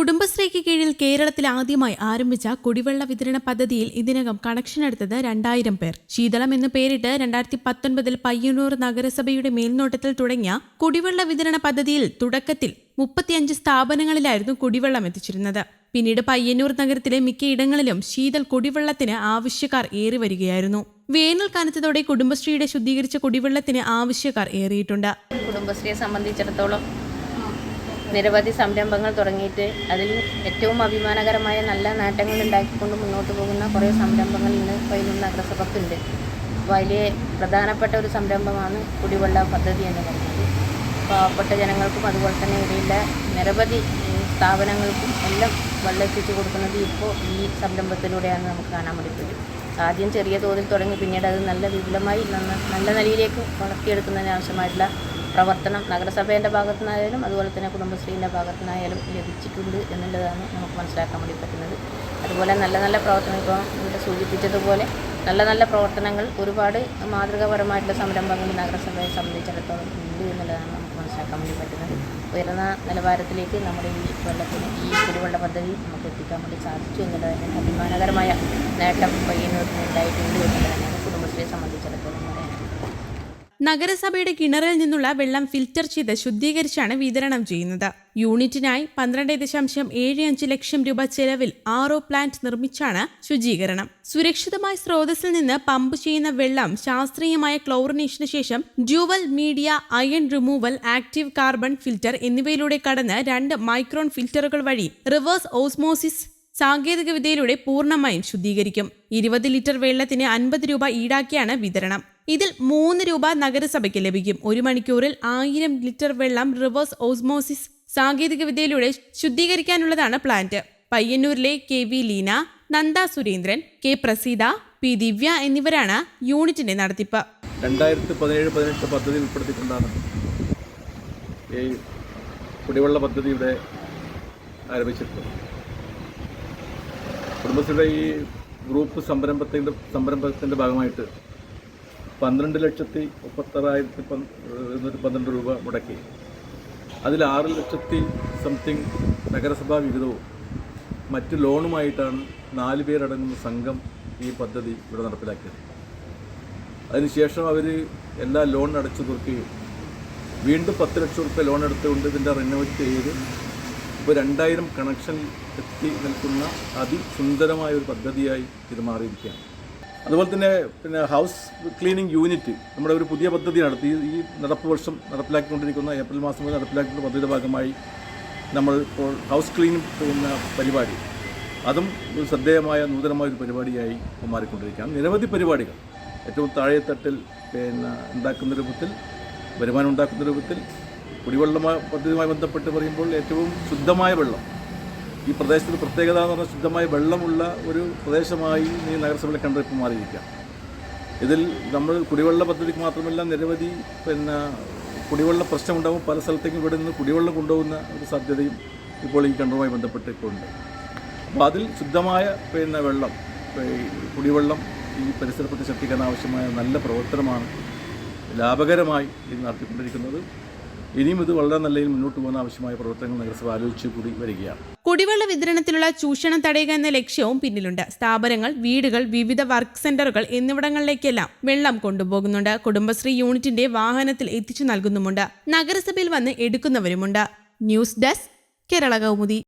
കുടുംബശ്രീക്ക് കീഴിൽ കേരളത്തിൽ ആദ്യമായി ആരംഭിച്ച കുടിവെള്ള വിതരണ പദ്ധതിയിൽ ഇതിനകം കണക്ഷൻ എടുത്തത് രണ്ടായിരം പേർ. ശീതളം എന്ന് പേരിട്ട് രണ്ടായിരത്തി പത്തൊൻപതിൽ പയ്യന്നൂർ നഗരസഭയുടെ മേൽനോട്ടത്തിൽ തുടങ്ങിയ കുടിവെള്ള വിതരണ പദ്ധതിയിൽ തുടക്കത്തിൽ മുപ്പത്തിയഞ്ച് സ്ഥാപനങ്ങളിലായിരുന്നു കുടിവെള്ളം എത്തിച്ചിരുന്നത്. പിന്നീട് പയ്യന്നൂർ നഗരത്തിലെ മിക്കയിടങ്ങളിലും ശീതൽ കുടിവെള്ളത്തിന് ആവശ്യക്കാർ ഏറി വരികയായിരുന്നു. വേനൽ കനത്തതോടെ കുടുംബശ്രീയുടെ ശുദ്ധീകരിച്ച കുടിവെള്ളത്തിന് ആവശ്യക്കാർ ഏറിയിട്ടുണ്ട്. കുടുംബശ്രീയെ സംബന്ധിച്ചിടത്തോളം നിരവധി സംരംഭങ്ങൾ തുടങ്ങിയിട്ട് അതിൽ ഏറ്റവും അഭിമാനകരമായ നല്ല നേട്ടങ്ങൾ ഉണ്ടാക്കിക്കൊണ്ട് മുന്നോട്ട് പോകുന്ന കുറേ സംരംഭങ്ങൾ ഇന്ന് വൈകുന്ന നഗരസഭയ്ക്കുണ്ട് വലിയ പ്രധാനപ്പെട്ട ഒരു സംരംഭമാണ് കുടിവെള്ള പദ്ധതി എന്ന് പറയുന്നത്. പാവപ്പെട്ട ജനങ്ങൾക്കും അതുപോലെ തന്നെ ഇവിടെയുള്ള നിരവധി സ്ഥാപനങ്ങൾക്കും എല്ലാം വെള്ളം എത്തിച്ചു കൊടുക്കുന്നത് ഇപ്പോൾ ഈ സംരംഭത്തിലൂടെയാണ് നമുക്ക് കാണാൻ വേണ്ടി പറ്റും ആദ്യം ചെറിയ തോതിൽ തുടങ്ങി പിന്നീട് അത് നല്ല വിപുലമായി നല്ല നിലയിലേക്ക് വളർത്തിയെടുക്കുന്നതിന് ആവശ്യമായിട്ടുള്ള പ്രവർത്തനം നഗരസഭേന്റെ ഭാഗത്തുനിന്നായാലും അതുപോലെ തന്നെ കുടുംബശ്രീന്റെ ഭാഗത്തുനിന്നായാലും ലഭിച്ചിട്ടുണ്ട് എന്നുള്ളതാണ് നമുക്ക് മനസ്സിലാക്കാൻ വേണ്ടി പറ്റുന്നത്. അതുപോലെ നല്ല നല്ല പ്രവർത്തനം ഇപ്പോൾ ഇവിടെ സൂചിപ്പിച്ചതുപോലെ നല്ല നല്ല പ്രവർത്തനങ്ങൾ ഒരുപാട് മാതൃകാപരമായിട്ടുള്ള സംരംഭങ്ങൾ നഗരസഭയെ സംബന്ധിച്ചിടത്തോളം ഉണ്ട് എന്നുള്ളതാണ് നമുക്ക് മനസ്സിലാക്കാൻ വേണ്ടി പറ്റുന്നത്. ഉയർന്ന നിലവാരത്തിലേക്ക് നമ്മുടെ ഈ വെള്ളത്തിന് ഈ കുടിവെള്ള പദ്ധതി നമുക്ക് എത്തിക്കാൻ വേണ്ടി സാധിച്ചു എന്നുള്ളത് തന്നെ അഭിമാനകരമായ നേട്ടം പയ്യന്നൂരിന് ഉണ്ടായിട്ടുണ്ട് എന്നുള്ളത് തന്നെയാണ് കുടുംബശ്രീയെ സംബന്ധിച്ചിടത്തോളം. നഗരസഭയുടെ കിണറിൽ നിന്നുള്ള വെള്ളം ഫിൽറ്റർ ചെയ്ത് ശുദ്ധീകരിച്ചാണ് വിതരണം ചെയ്യുന്നത്. യൂണിറ്റിനായി പന്ത്രണ്ട് ദശാംശം ഏഴ് അഞ്ച് ലക്ഷം രൂപ ചെലവിൽ ആർ പ്ലാന്റ് നിർമ്മിച്ചാണ് ശുചീകരണം. സുരക്ഷിതമായ സ്രോതസ്സിൽ നിന്ന് പമ്പ് ചെയ്യുന്ന വെള്ളം ശാസ്ത്രീയമായ ക്ലോറിനേഷന് ശേഷം dual media iron removal active carbon filter എന്നിവയിലൂടെ കടന്ന് രണ്ട് മൈക്രോൺ ഫിൽറ്ററുകൾ വഴി റിവേഴ്സ് ഓസ്മോസിസ് സാങ്കേതികവിദ്യയിലൂടെ പൂർണമായും ശുദ്ധീകരിക്കും. ഇരുപത് ലിറ്റർ വെള്ളത്തിന് അൻപത് രൂപ ഈടാക്കിയാണ് വിതരണം. ഇതിൽ മൂന്ന് രൂപ നഗരസഭയ്ക്ക് ലഭിക്കും. ഒരു മണിക്കൂറിൽ ആയിരം ലിറ്റർ വെള്ളം റിവേഴ്സ് ഓസ്മോസിസ് സാങ്കേതിക വിദ്യയിലൂടെ ശുദ്ധീകരിക്കാനുള്ളതാണ് plant. പയ്യന്നൂരിലെ K V Leena Nanda Surendran K Praseetha P Divya എന്നിവരാണ് യൂണിറ്റിന്റെ നടത്തിപ്പ്. രണ്ടായിരത്തി പതിനേഴ് പതിനെട്ട് പദ്ധതി ഉൾപ്പെടുത്തിക്കൊണ്ടാണ് ഈ കുടിവെള്ള പദ്ധതി ഇവിടെ ആരംഭിച്ചിട്ടുള്ളത്. കുടുംബശ്രീയുടെ ഈ ഗ്രൂപ്പ് സംരംഭത്തിന്റെ സംരംഭത്തിന്റെ ഭാഗമായിട്ട് പന്ത്രണ്ട് ലക്ഷത്തി മുപ്പത്താറായിരത്തി എഴുന്നൂറ്റി പന്ത്രണ്ട് രൂപ മുടക്കി. അതിൽ ആറ് ലക്ഷത്തി സംതിങ് നഗരസഭാ വിഹിതവും മറ്റ് ലോണുമായിട്ടാണ് നാല് പേരടങ്ങുന്ന സംഘം ഈ പദ്ധതി ഇവിടെ നടപ്പിലാക്കിയത്. അതിനുശേഷം അവർ എല്ലാ ലോൺ അടച്ചു തീർക്കുകയും വീണ്ടും പത്ത് ലക്ഷം റുപ്യ ലോൺ എടുത്തുകൊണ്ട് ഇതിന്റെ റിനോവേറ്റ് ചെയ്ത് ഇപ്പോൾ രണ്ടായിരം കണക്ഷൻ എത്തി നിൽക്കുന്ന അതിസുന്ദരമായ ഒരു പദ്ധതിയായി ഇത് മാറിയിരിക്കുകയാണ്. അതുപോലെ തന്നെ പിന്നെ ഹൗസ് ക്ലീനിങ് യൂണിറ്റ് നമ്മുടെ ഒരു പുതിയ പദ്ധതി നടത്തി. ഈ- നടപ്പ് വർഷം നടപ്പിലാക്കിക്കൊണ്ടിരിക്കുന്ന ഏപ്രിൽ മാസം മുതൽ നടപ്പിലാക്കിയിട്ടുള്ള പദ്ധതിയുടെ ഭാഗമായി നമ്മൾ ഇപ്പോൾ ഹൗസ് ക്ലീനിങ് ചെയ്യുന്ന പരിപാടി. അതും ഒരു ശ്രദ്ധേയമായ നൂതനമായ ഒരു പരിപാടിയായി മാറിക്കൊണ്ടിരിക്കുകയാണ്. നിരവധി പരിപാടികൾ. ഏറ്റവും താഴെത്തട്ടിൽ പിന്നെ ഉണ്ടാക്കുന്ന രൂപത്തിൽ വരുമാനം ഉണ്ടാക്കുന്ന രൂപത്തിൽ കുടിവെള്ള പദ്ധതിയുമായി ബന്ധപ്പെട്ട് പറയുമ്പോൾ ഏറ്റവും ശുദ്ധമായ വെള്ളം ഈ പ്രദേശത്തിന് പ്രത്യേകത എന്ന് പറഞ്ഞാൽ ശുദ്ധമായ വെള്ളമുള്ള ഒരു പ്രദേശമായി ഈ നഗരസഭയിലെ കണ്ട് മാറിയിരിക്കാം ഇതിൽ നമ്മൾ കുടിവെള്ള പദ്ധതിക്ക് മാത്രമല്ല നിരവധി പിന്നെ കുടിവെള്ള പ്രശ്നമുണ്ടാകും പല സ്ഥലത്തേക്കും ഇവിടെ നിന്ന് കുടിവെള്ളം കൊണ്ടുപോകുന്ന ഒരു സാധ്യതയും ഇപ്പോൾ ഈ കണ്ടുമായി ബന്ധപ്പെട്ട് ഇപ്പോൾ ഉണ്ട് അപ്പോൾ അതിൽ ശുദ്ധമായ പിന്നെ വെള്ളം കുടിവെള്ളം ഈ പരിസര ശക്തിക്കാൻ ആവശ്യമായ നല്ല പ്രവർത്തനമാണ് ലാഭകരമായി ഇത് നടത്തിക്കൊണ്ടിരിക്കുന്നത്. ഇനിയും ഇത് വളരെ നല്ല മുന്നോട്ട് പോകുന്ന ആവശ്യമായ പ്രവർത്തനങ്ങൾ നഗരസഭ ആലോചിച്ച് കൂടി വരികയാണ്. കുടിവെള്ള വിതരണത്തിലുള്ള ചൂഷണം തടയുക എന്ന ലക്ഷ്യവും പിന്നിലുണ്ട്. സ്ഥാപനങ്ങൾ വീടുകൾ വിവിധ വർക്ക് സെന്ററുകൾ എന്നിവിടങ്ങളിലേക്കെല്ലാം വെള്ളം കൊണ്ടുപോകുന്നുണ്ട്. കുടുംബശ്രീ യൂണിറ്റിന്റെ വാഹനത്തിൽ എത്തിച്ചു നൽകുന്നുമുണ്ട്. നഗരസഭയിൽ വന്ന് എടുക്കുന്നവരുമുണ്ട്. News desk Kerala Kaumudi.